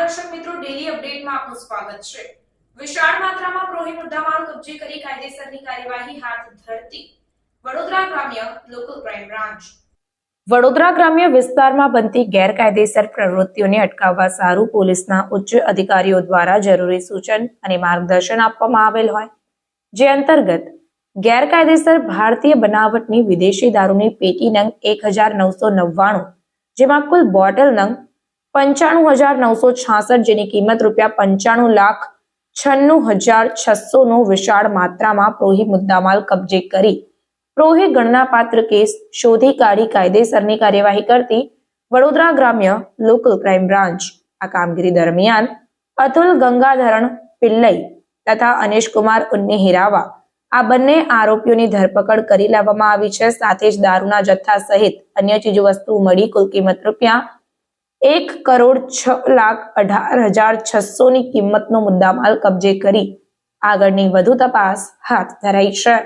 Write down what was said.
દર્શક મિત્રો ડેલી અપડેટમાં આપનું સ્વાગત છે. વિશાળ માત્રામાં પ્રોહી મુદ્દામાલ કબજે કરી કાયદેસરની કાર્યવાહી હાથ ધરતી. વડોદરા ગ્રામ્ય લોકલ ક્રાઇમ બ્રાન્ચ વડોદરા ગ્રામ્ય વિસ્તારમાં બનતી ગેરકાયદેસર પ્રવૃત્તિઓને અટકાવવા સારું પોલીસના ઉચ્ચ અધિકારીઓ દ્વારા જરૂરી સૂચન અને માર્ગદર્શન આપવામાં આવેલ હોય. જે અંતર્ગત, ગેરકાયદેસર ભારતીય બનાવટની વિદેશી દારૂની પેટી નંગ એક હજાર નવસો નવ્વાણું, જેમાં કુલ બોટલ નંગ પંચાણું હજાર નવસો છાસઠ જેની કિંમત રૂપિયા પંચાણું લાખ છન્નું હજાર છસો નો વિશાળ માત્રામાં પ્રોહી મુદ્દામાલ કબજે કરી. પ્રોહી ગણનાપાત્ર કેસ શોધી કાઢી કાયદેસરની કાર્યવાહી કરતી વડોદરા ગ્રામ્ય લોકલ ક્રાઇમ બ્રાન્ચ. આ કામગીરી દરમિયાન અતુલ ગંગાધરણ પિલ્લઈ તથા અનેશકુમાર ઉન્ની હિરાવા આ બંને આરોપીઓની ધરપકડ કરી લેવામાં આવી છે. સાથે જ દારૂના જથ્થા સહિત અન્ય ચીજવસ્તુ મળી કુલ કિંમત રૂપિયા એક કરોડ છ લાખ અઢાર હજાર છસો ની કિંમતનો મુદ્દામાલ કબજે કરી આગળની વધુ તપાસ હાથ ધરાઈ છે.